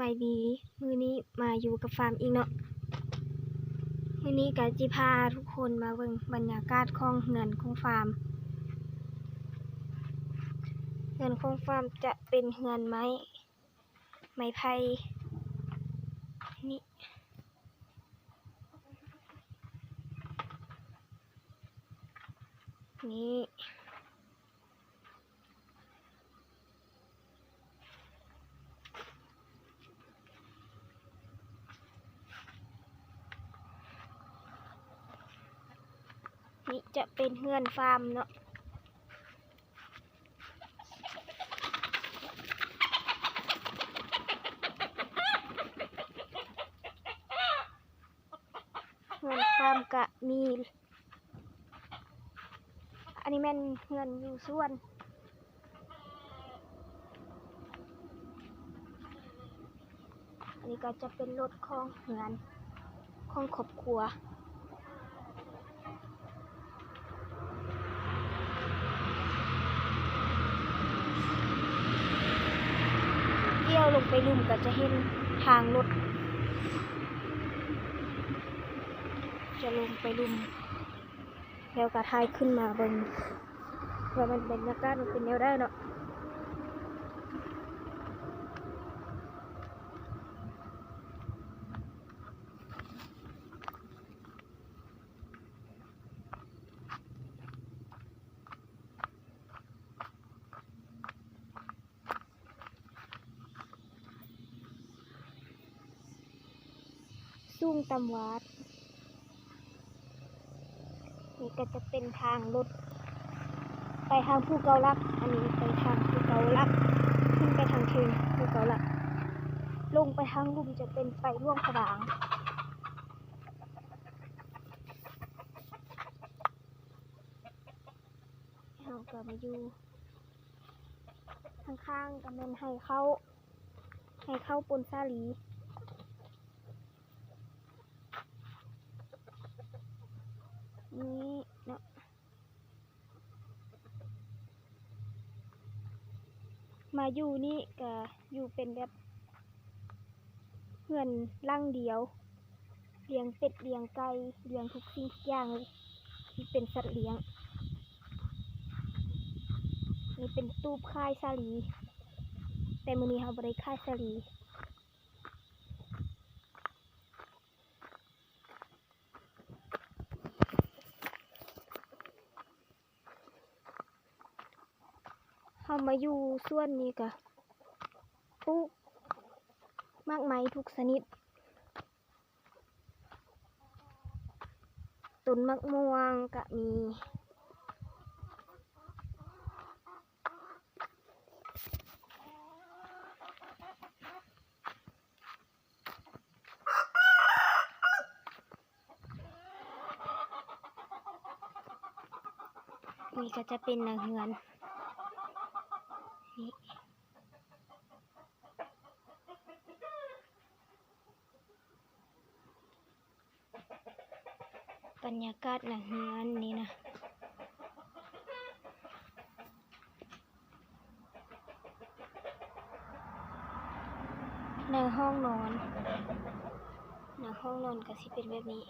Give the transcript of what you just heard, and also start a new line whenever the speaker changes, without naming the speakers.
บายดี มือนี้มาอยู่กับฟาร์มอีกเนาะ มือนี้กะจิพาทุกคนมาเบิ่งบรรยากาศของเหือนของฟาร์มเหือนของฟาร์มจะเป็นเหือนไม้ ไม้ไผ่นี่นี่ นี่จะเป็นเฮือนฟาร์มเนาะเฮือนฟาร์มกะมี อันนี้แม่นเฮือนอยู่ส่วนอันนี้ก็จะเป็นรถของเฮือนของครอบครัว เที่ยว ลงไปลุ่มก็จะเห็นทางรถจะลงไปลุ่มแล้วก็ทายขึ้นมาบนว่ามันเป็นบรรยากาศมันเป็นแนวได้เนาะ ซุ่งตำวัดนี่ก็จะเป็นทางรถไปทางภูเกาลัก อันนี้ไปทางภูเกาลัก ขึ้นไปทางเทิงภูเกาลัก ลงไปทางลุ่มจะเป็นไปร่วงผดางเราก็มาอยู่ข้างๆก็เป็นให้เข้า ให้เข้าปนซาลี นี่เนาะมาอยู่นี่ก็อยู่เป็นแบบเพื่อนร่างเดียวเลี้ยงเป็ดเลี้ยงไก่เลี้ยงทุกสิ่งทุกอย่างเลยที่เป็นสัตว์เลี้ยง นี่เป็นตูบค่ายสาลี แต่มือนี้เราบริค่ายสาลี เขามาอยู่ส่วนนี้กะปลูกมากมายทุกชนิดต้นมะม่วงกะมีนี่ก็จะเป็นนาเฮือน บรรยากาศหนังงานนี้นะในห้องนอนในห้องนอนก็สิเป็นแบบนี้